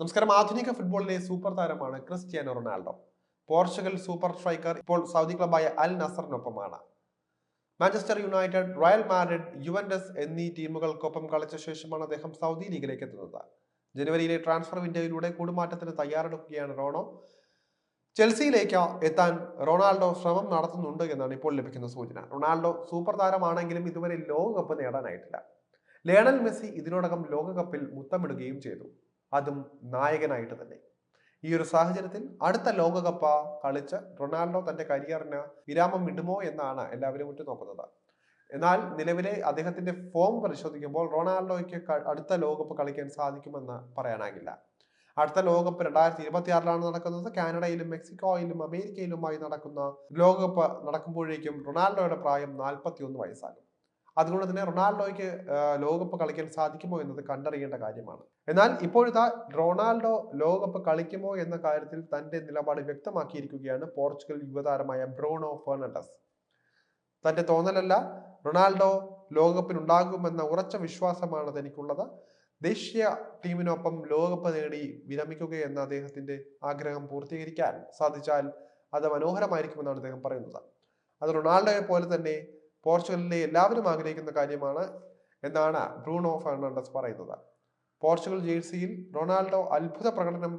നമസ്കാരം. ആധുനിക ഫുട്ബോളിലെ സൂപ്പർ താരമാണ് Cristiano Ronaldo. Portugal super striker ഇപ്പോൾ സൗദി ക്ലബായ അൽ നസറിനൊപ്പമാണ്. Manchester United Real Madrid Juventus എന്നീ ടീമുകൾക്കൊപ്പം കളിച്ച ശേഷമാണ് അദ്ദേഹം സൗദി ലീഗിലേക്ക് എത്തുന്നത്. ജനുവരിയിലെ ട്രാൻസ്ഫർ വിൻഡോയിലൂടെ കൂടുമാറ്റത്തിന് തയ്യാറെടുക്കുകയാണ് റോണോ. ചെൽസിയിലേക്ക് എത്താൻ റൊണാൾഡോ ശ്രമം നടത്തുന്നുണ്ട് എന്നാണ് ഇപ്പോൾ ലഭിക്കുന്ന സൂചന. റൊണാൾഡോ സൂപ്പർ താരമാണെങ്കിലും ഇതുവരെ ലോകകപ്പ് നേടാനായിട്ടില്ല. ലേണൽ മെസ്സി ഇതിനോടകം ലോകകപ്പിൽ മുത്തമിടുകയും ചെയ്തു. അതും നായകനായിട്ട് തന്നെ. ഈ ഒരു സാഹചര്യത്തിൽ അടുത്ത ലോകകപ്പ് കളിച്ച് റൊണാൾഡോ തന്റെ കരിയറിന് വിരാമം ഇടുമോ എന്നാണ് എല്ലാവരും ഉറ്റുനോക്കുന്നത്. എന്നാൽ നിലവിലെ അദ്ദേഹത്തിന്റെ ഫോം പരിശോധിക്കുമ്പോൾ റൊണാൾഡോയ്ക്ക് അടുത്ത ലോകകപ്പ് കളിക്കാൻ സാധിക്കുമെന്ന് പറയാനാകില്ല. അടുത്ത ലോകകപ്പ് രണ്ടായിരത്തി ഇരുപത്തി ആറിലാണ് നടക്കുന്നത്. കാനഡയിലും മെക്സിക്കോയിലും അമേരിക്കയിലുമായി നടക്കുന്ന ലോകകപ്പ് നടക്കുമ്പോഴേക്കും റൊണാൾഡോയുടെ പ്രായം നാൽപ്പത്തി ഒന്ന് വയസ്സാകും. അതുകൊണ്ട് തന്നെ റൊണാൾഡോയ്ക്ക് ലോകകപ്പ് കളിക്കാൻ സാധിക്കുമോ എന്നത് കണ്ടറിയേണ്ട കാര്യമാണ്. എന്നാൽ ഇപ്പോഴത്തെ റൊണാൾഡോ ലോകകപ്പ് കളിക്കുമോ എന്ന കാര്യത്തിൽ തന്റെ നിലപാട് വ്യക്തമാക്കിയിരിക്കുകയാണ് പോർച്ചുഗൽ യുവതാരമായ ബ്രോണോ ഫെർണാണ്ടസ്. തന്റെ തോന്നലല്ല റൊണാൾഡോ ലോകകപ്പിൽ ഉണ്ടാകുമെന്ന ഉറച്ച വിശ്വാസമാണ് തനിക്കുള്ളത്. ദേശീയ ടീമിനൊപ്പം ലോകകപ്പ് നേടി വിരമിക്കുക എന്ന അദ്ദേഹത്തിന്റെ ആഗ്രഹം പൂർത്തീകരിക്കാൻ സാധിച്ചാൽ അത് മനോഹരമായിരിക്കുമെന്നാണ് അദ്ദേഹം പറയുന്നത്. അത് റൊണാൾഡോയെ പോലെ തന്നെ പോർച്ചുഗലിലെ എല്ലാവരും ആഗ്രഹിക്കുന്ന കാര്യമാണ് എന്നാണ് ബ്രൂണോ ഫെർണാണ്ടസ് പറയുന്നത്. പോർച്ചുഗൽ ജേഴ്സിയിൽ റൊണാൾഡോ അത്ഭുത പ്രകടനം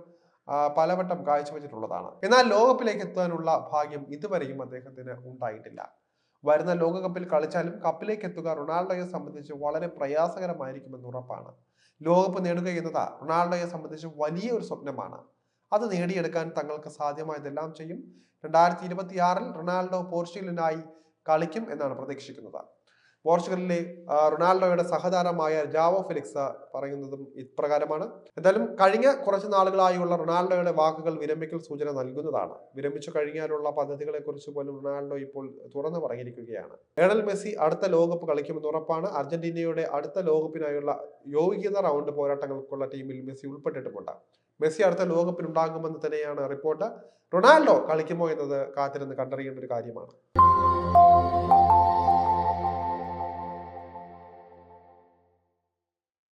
പലവട്ടം കാഴ്ചവെച്ചിട്ടുള്ളതാണ്. എന്നാൽ ലോകകപ്പിലേക്ക് എത്താനുള്ള ഭാഗ്യം ഇതുവരെയും അദ്ദേഹത്തിന് ഉണ്ടായിട്ടില്ല. വരുന്ന ലോകകപ്പിൽ കളിച്ചാലും കപ്പിലേക്ക് എത്തുക റൊണാൾഡോയെ സംബന്ധിച്ച് വളരെ പ്രയാസകരമായിരിക്കുമെന്ന് ഉറപ്പാണ്. ലോകകപ്പ് നേടുക എന്നത് റൊണാൾഡോയെ സംബന്ധിച്ച് വലിയ ഒരു സ്വപ്നമാണ്. അത് നേടിയെടുക്കാൻ തങ്ങൾക്ക് സാധ്യമായതെല്ലാം ചെയ്യും. രണ്ടായിരത്തി ഇരുപത്തിയാറിൽ റൊണാൾഡോ പോർച്ചുഗലിനായി കളിക്കും എന്നാണ് പ്രതീക്ഷിക്കുന്നത്. പോർച്ചുഗലിലെ റൊണാൾഡോയുടെ സഹതാരമായ ജാവോ ഫെലിക്സ് പറയുന്നതും ഇപ്രകാരമാണ്. എന്തായാലും കഴിഞ്ഞ കുറച്ച് നാളുകളായുള്ള റൊണാൾഡോയുടെ വാക്കുകൾ വിരമിക്കൽ സൂചന നൽകുന്നതാണ്. വിരമിച്ചു കഴിഞ്ഞാലുള്ള പദ്ധതികളെ കുറിച്ച് പോലും റൊണാൾഡോ ഇപ്പോൾ തുറന്നു പറഞ്ഞിരിക്കുകയാണ്. ലയണൽ മെസ്സി അടുത്ത ലോകകപ്പ് കളിക്കുമെന്ന് ഉറപ്പാണ്. അർജന്റീനയുടെ അടുത്ത ലോകകപ്പിനായുള്ള യോഗ്യത റൗണ്ട് പോരാട്ടങ്ങൾക്കുള്ള ടീമിൽ മെസ്സി ഉൾപ്പെട്ടിട്ടുമുണ്ട്. മെസ്സി അടുത്ത ലോകകപ്പിൽ ഉണ്ടാകുമെന്ന് തന്നെയാണ് റിപ്പോർട്ട്. റൊണാൾഡോ കളിക്കുമോ എന്നത് കാത്തിരുന്ന് കണ്ടറിയേണ്ട ഒരു കാര്യമാണ്.